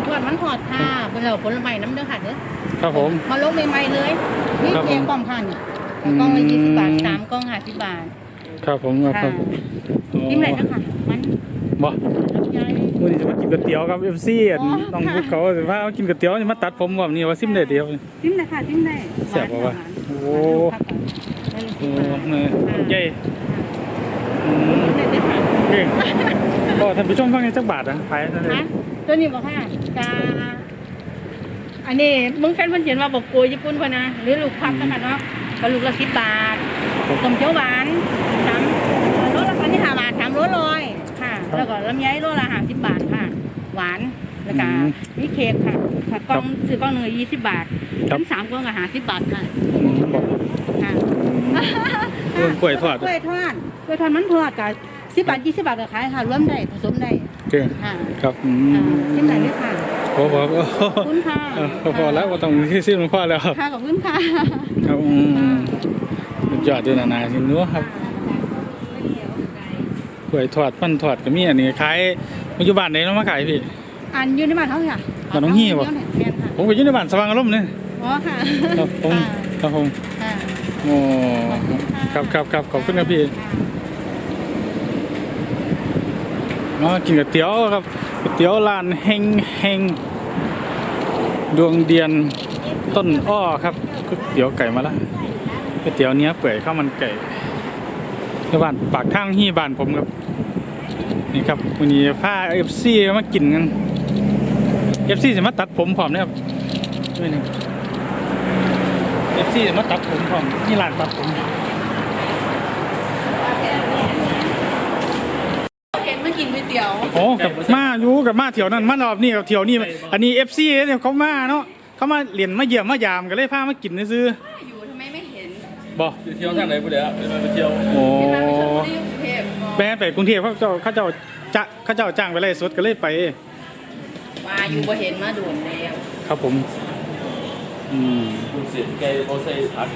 วยทอดมันทอดค่ะเป็นเราผลไม้น้ำเด้อค่ะเด้อครับผม มาลงใหม่ๆเลยนี่ครับผม เพียงกล่องพันกล่องละยี่สิบบาทสามกล่องห้าสิบบาทครับผมครับคค่ะรับกินไหนนะคะมันบ่ใหญ่มื้อนี้จะมากินก๋วยเตี๋ยวกับ FC อันอ๋อน้องค่ะพวกเขาสิพาเอากินก๋วยเตี๋ยวนี่มาตัดผมว่านี่ว่าซิมได้เดียวซิมเลยค่ะซิมได้แซ่บบ่วะหาโอ้ โอ้สิบบาทเนยใหญ่อืม เก่ง ก็ท่านผู้ชมฟังในจักบาทนะขายนั่นเองฮะตัวนี้บอกค่ะกาอันนี้มึงแฟนเพิ่นเขียนว่าบอกโกยญี่ปุ่นพะนะ หรือลูกพับนะคะเนาะก็ลูกละสิบบาทต้มเขียวหวานสามโลละพันที่ห้าบาทสามโลร้อยค่ะ แล้วก็ลำไยโลละห้าสิบบาทค่ะ หวานแล้วก็นี่เค้กค่ะค่ะกล่องซื้อกล่องหนึ่งยี่สิบบาททั้งสามกล่องก็ห้าสิบบาทค่ะบอกค่ะเรื่องกล้วยทอดกล้วยทอดกล้วยทอดมันทอดกับ สิบบาทยี่สิบบาทก็ขายค่ะรวมได้ผสมได้เก่งค่ะครับอือ่ามชิมไหนด้วยค่ะพอพอพอขอบคุณค่ะเออพอแล้วก็ต้องที่ซิมพอแล้วครับค่ะขอบคุณค่ะครับอืมสุดยอดด้วยนะนายจริงเนู้ครับกล้วยทอดปั้นทอดก็มีอันนี้ขายปัจจุบันไหนเรามาขายพี่อันอยูในบ้านเขาค่ะบ้านน้องฮี่บ่แม่นค่ะผมไปอยืนในบ้านสว่างอารมณ์เนี่ยอ๋อค่ะครับผมค่ะครับผมค่ะโอ้ครับครับครับขอบคุณครับ มากินก๋วยเตี๋ยวครับก๋วยเตี๋ยวร้านเฮงเฮงดวงเดียนต้นอ้อครับก๋วยเตี๋ยวไก่มาละก๋วยเตี๋ยวเนี้ยเปื่อยข้าวมันไก่ที่บ้านปากทางฮี่บ้านผมครับนี่ครับวันนี้พาเอฟซีมากินกันเอฟซีจะมาตัดผมพร้อมนะครับด้วยหนึงเอฟซีจะมาตัดผมผมที่ร้านตัดผม เห็นมา กินก๋วยเตี๋ยวโอ้กับมาอยู่กับมาเที่ยวนั้นมารอบนี้กับเที่ยวนี้อันนี้เอฟซีเนี่ยเขามาเนาะเขามาเรียนมาเยี่ยมมายามกันเลยพามากินซื้ออยู่ทำไมไม่เห็นๆบ่ไปเที่ยวทางไหนผู้เดียวไปเที่ยวโอ้เห็นมาไม่ชมที่กรุงเทพแปไปกรุงเทพเขาเจ้าเขาเจ้าจะเขาเจ้าจ้างไปไล่สดก็เลยไปว่าอยู่บ่เห็นมาโดนแล้วครับผมอืมคุณเสียไกเขาใส่ผัก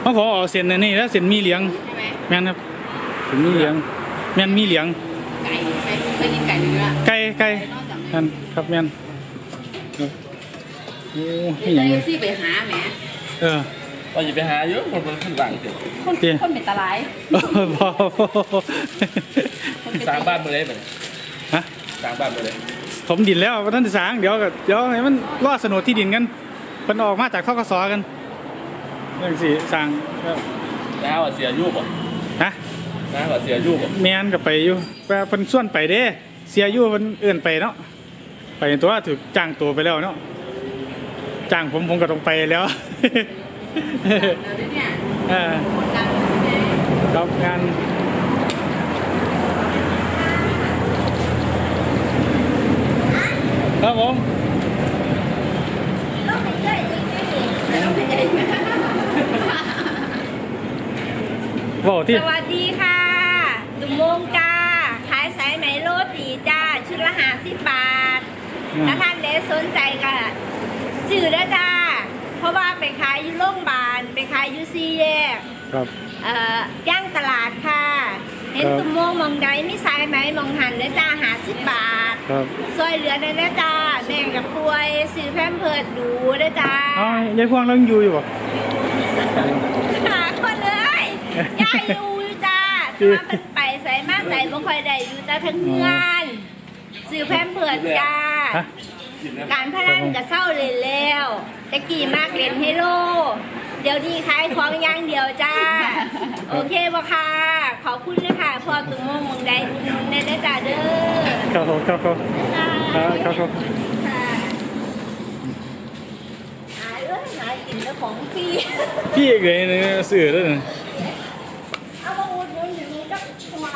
เขาขอเอาเส้นอันนี้แล้วเส้นมีเหลียงใช่ไหมแม่นครับเส้นมีเหลียง แม่นมีเหลียง ไก่ไปไปกินไก่เนื้อไก่ไก่นอกจากแม่นครับแม่นครับโอ้นี้ยอย่างไปนี้ซี่ไปหาแหมเออ เราอย่าไปหาเยอะคนมันขึ้นหลังเสียคนเดี๋ยวคนเป็นตะไลายพอคนเป็นสร้างบ้านมาเลยเหมือนฮะสร้างบ้านมาเลยถมดินแล้วว่าท่านที่สร้างเดี๋ยวก็เดี๋ยวให้มันรอดสนดที่ดินกันมันออกมาจากทกสกันเรื่องสิสร้างก็น้าว่าเสียยุบอะฮะ น้าว่าเสียยุบอะแมนกับไปอยู่แปลเพิ่นส่วนไปเด้ เสียอยู่เพิ่นเอื้อนไปเนาะไปตัวถูกจ้างตัวไปแล้วเนาะจ้างผมผมก็ต้องไปแล้วเดี๋ยวเนี่ยเออคนดังเลยครับงานครับผมบอกที่สวัสดีค่ะตุ่มโมงจ้า ขายสายไหมโรตีจ้า ชุดละหาสิบบาท ถ้าท่านเดสนใจก็สื่อได้จ้า เพราะว่าไปขายอยู่โรงพยาบาลไปขายอยู่ซีแยกครับ เอ่อย่างตลาดค่ะ เห็นครับตุ่มโมงมองใดมีสายไหมมองหันเด้อจ้าหาสิบบาทครับซอยเหลือได้อจ้าแบ่งกับป่วยซื้อแพมเพิร์ดดูเด้อจ้าอ๋อยายพวงเรายังอยู่อยู่ป่ะหาคนเลยยายอยู่จ้าแต่ว่าเพิ่นไปใส่มาใส่บ่ค่อยได้อยู่จ้าทั้งเงินซื้อแพมเพิร์ดจ้า ฮะ การพนันก็เศร้าเล่นแล้วตะกี้มากเล่นเฮโล เดี๋ยวนี้ขายของอย่างเดียวจ้า โอเคบ่ค่ะ ขอบคุณนะคะพ่อตุ้งมงมงได้อุดหนุนได้เด้อจ้าเด้อครับผมครับครับจ้าครับครับครับค่ะหาเอ้ยหากินแล้วของฟรีพี่เกยเนี่ยสื่อด้วยนะ เอามาอุดหนุนอยู่นี่ก็มา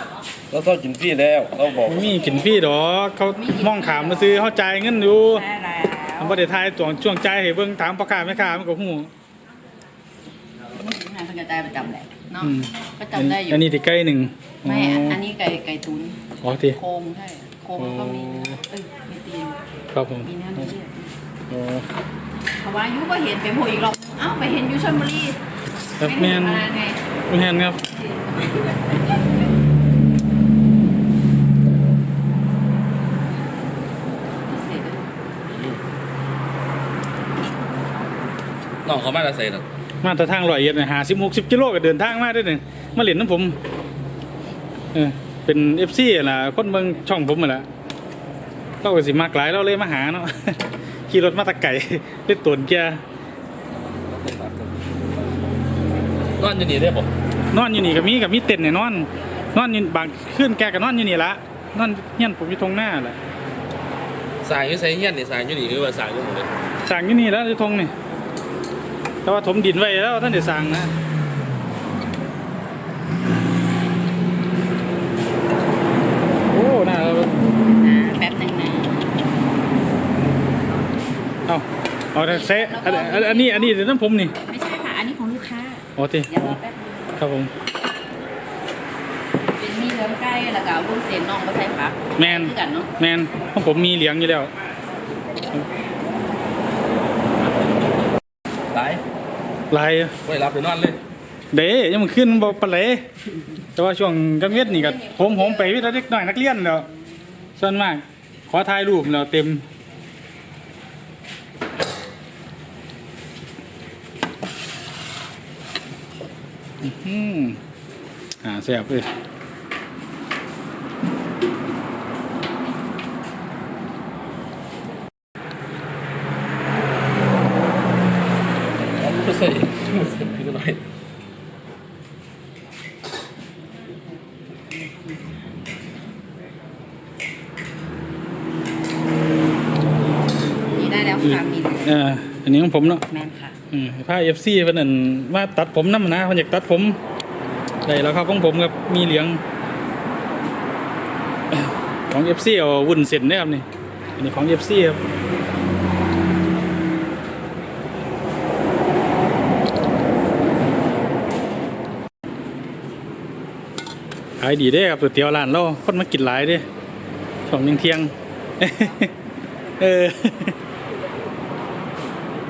เหรอเราชอบกินฟรีแล้วเราบอกมีกินฟรีดอกเขามองขามมาซื้อเขาจ่ายเงินอยู่ทำประเทศไทยตัวช่วงจ่ายให้เบิ่งถามพ่อค้าแม่ค้ามันก็หูงานเขาจะได้ประจำแหละเนาะอืมประจำได้อยู่อันนี้ที่ใกล้หนึ่งไม่อะอันนี้ไก่ไก่ตุ๋นอ๋อที่ โครงใช่โครงมันก็มีเนื้อเอ้ยมีตีนครับผมมีเนื้อมีเลือดอ๋อเพราะว่ายุก็เห็นไปโผล่อีกรอบเอ้าไปเห็นอยูชลบุรีครับไม่แม่เห็นนมาไง แม่นครับ น้องเขามาจะใส่หรอกมาแต่ทางร้อยเอ็ดเนี่ยหาสิบหกสิบกิโลก็เดินทางมาด้วยหนึ่งมาเล่นน้ำผมเออเป็นเอฟซีล่ะคนเมืองช่องผมมาแหละเราก็สิมากหลายเราเลยมาหาเนาะขี่รถมาตะไก่เล่นตวนเกียร์นอนอยู่นี่ได้บ่นอนอยู่นี่กับมีกับมีเต็นท์เนี่ยนอน นอนอยู่บางขึ้นแกก็นอนอยู่นี่ละนอนเฮียนผมอยู่ตรงหน้าแหละสายอยู่ใส่เฮียนนี่สายอยู่นี่คือว่าสายอยู่หมดเลยสั่งอยู่นี่แล้วอยู่ตรงนี่ แต่ว่าถมดินไว้แล้วท่านเดี๋ยวสั่งนะโอ้น่าเราอ่าแป๊บหนึงนะเอาเอาแต่เซะอันอันอันนี้อันนี้เดี๋ยวน้ำผมนี่ไม่ใช่ค่ะ อันนี้ของลูกค้า โอ้ทีเดี๋ยวรอแป๊บนึงครับผม เป็นมีเหลืองไก่แล้วก็วุ้นเส้นน้องมาใส่ผักแมนคือกันเนาะแมนของผมมีเหลียงอยู่แล้วตาย ลายไว้รับไปนอนเลย เด้ยังมันขึ้นบ่ปะเลยแต่ว่าช่วงกลางเวียดนี่ก็ผมผมไปวิทย์เล็กน้อยนักเรียนแล้วส่วนมาก ขอถ่ายรูปแล้วเต็มอื้อหืออ่าแซ่บเลย ไม่ใส่ไม่ใส่พี่ก็หน่อย นี่ได้แล้วค่ะมี เอ่าอันนี้ของผมเนาะแมนค่ะอืมผ้าเอฟซีเพิ่นนั่นมาตัดผมนำนะเพิ่นอยากตัดผมได้แล้วครับของผมครับมีเหลียงของเอฟซีเอาวุ่นเส้นเด้อครับนี่อันนี้ของเอฟซีครับขายดีเด้อครับก๋วยเตี๋ยวร้านเราคนมากินหลายเด้ช่วงเที่ยงๆเออ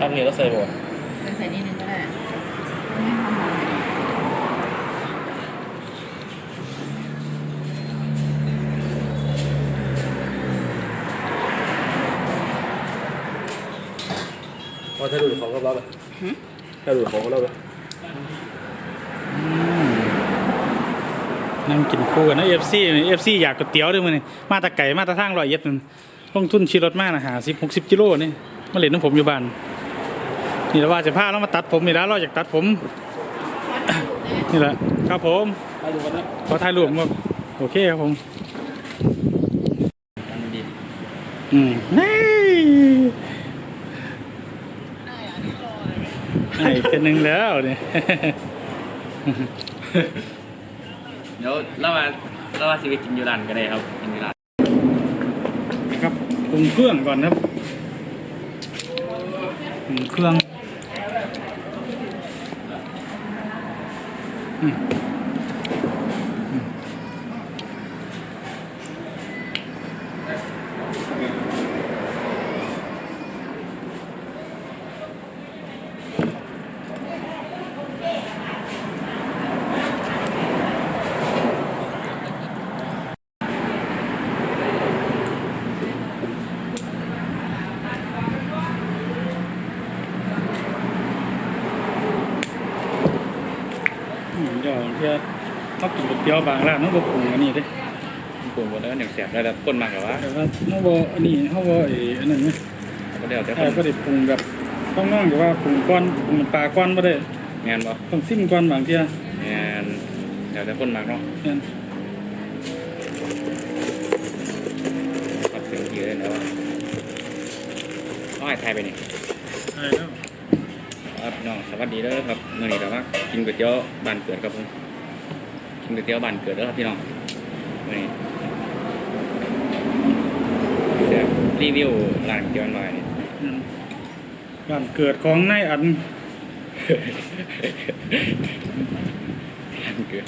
ตั้งนี้แล้วใส่บ่ใส่นิดนึงก็ได้ไม่หอมพอถ้าดูของก็รับเลยถ้าดูของก็รับเลยนั่งกินคู่กันนะเอฟซีเอฟซีอยากก๋วยเตี๋ยวด้วยมันนี่มาแตะไก่มาแตะทางร้อยเอ็ดนั่นลงทุนชีรถมากนะหาสิบหกสิบกิโลนี่มาเล่นน้ำผมอยู่บ้าน นี่แหละว่าจะพาเรามาตัดผมนี่แล้วเราอยากตัดผม นี่แหละครับผมถ้าดูกันนะขอถ่ายรูปครับโอเคครับผมตั้งดีอืมนี่ให้เป็นหนึ่งแล้วเนี่ยเดี๋ยวเรามาเรามาสิไปกินยูรันก็ได้ครับกินยูรันครับปรุงเครื่องก่อนครับปรุงเครื่อง อืมอืมอืมเดี๋ยวเพื่อมากินก๋ว ยเตี๋ยวบางร้านต้องบปรุงอันนี้เด้ปรุงหมดแล้วอย่างแสบได้แล้วคนมากกว่าแต่ว่าเขาบอันนี้เขาบไอ้อันนั้นไหมก็เดี๋ยวจะใช่ก็ได้ปรุงแบบต้องนั่งแต่ว่าปรุงก้อนปรุงน้ำปลาก้อนไม่ได้งานบ่ต้องซิมก้อนบางเทียงานเดี๋ยวจะคนมากเนาะเนี่ยครับถึงทีเลยแล้วต้องให้ไทยไปนี่ใช่แล้วครับน้องสวัสดีเด้อครับมื่อนี้เรามากินก๋วยเตี๋ยวบ้านเกิดครับผมกิ นก๋วยเตี๋ยวบ้านเกิดเด้อครับพี่น้องมื่อนี้จะรีวิวร้านก๋วยเตี๋ยวหน่อยนี่อืมบ้านเกิดของนายอันร้านเกิด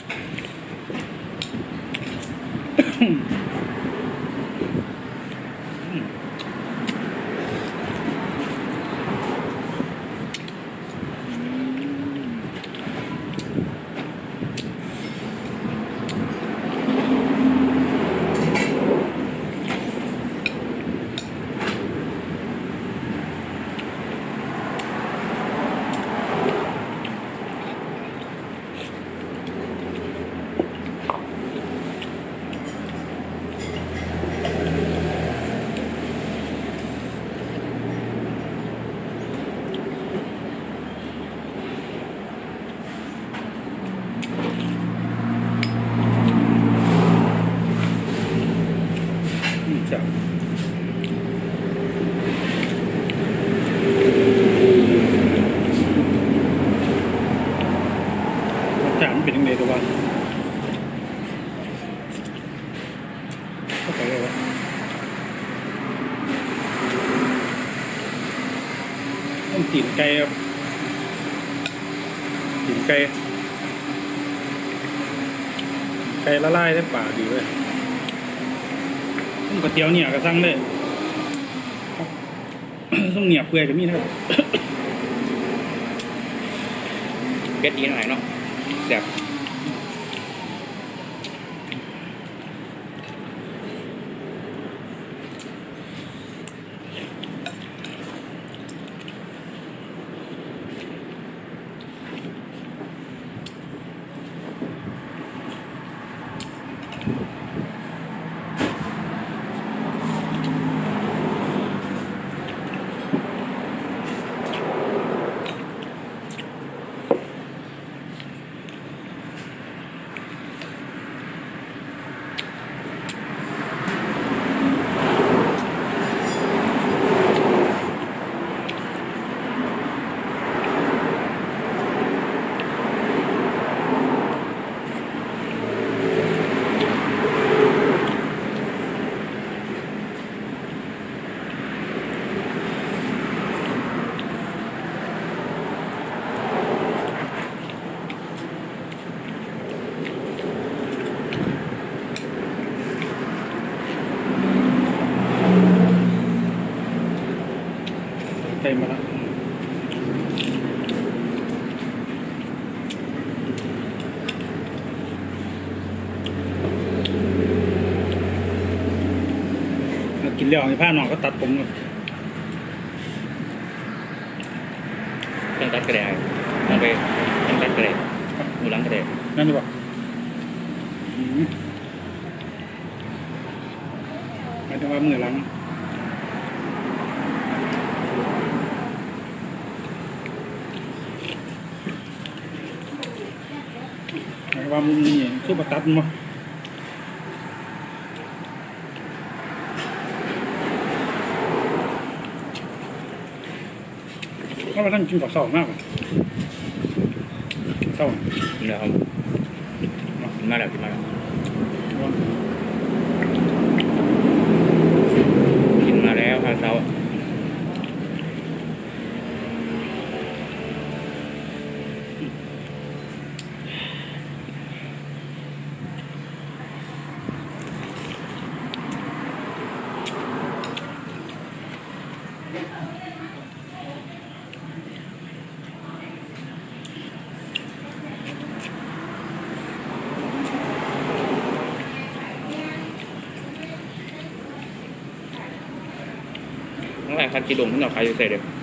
ต้มตีนไก่ครับตีนไก่ไก่ละลายได้ป่าดีเลยต้มก๋วยเตี๋ยวเนี่ยก็สั่งเลยต้มเหนียบเปื่อยก็มีนะครับเป็ดดีหน่อยเนาะแซ่บ มากินแล้วให้ผ้าหนองก็ตัดผมครับเครื่องตัดกระเดยเอาไปเครื่องตัดกระเดยมือหลังกระเดยนั่นดีกว่าอืมหมายถึงว่ามือหลังหมายถึงว่ามือนี่คือประตัดมั้ง เพราะว่าท่านกินกับเสามากกว่าเสานี่แหละครับกินมาแล้วกินมาแล้วกินมาแล้วข้าวเช้า ทั้งหลายคันกิโลขึ้นดอกครอยู่เสร็จเลยอืม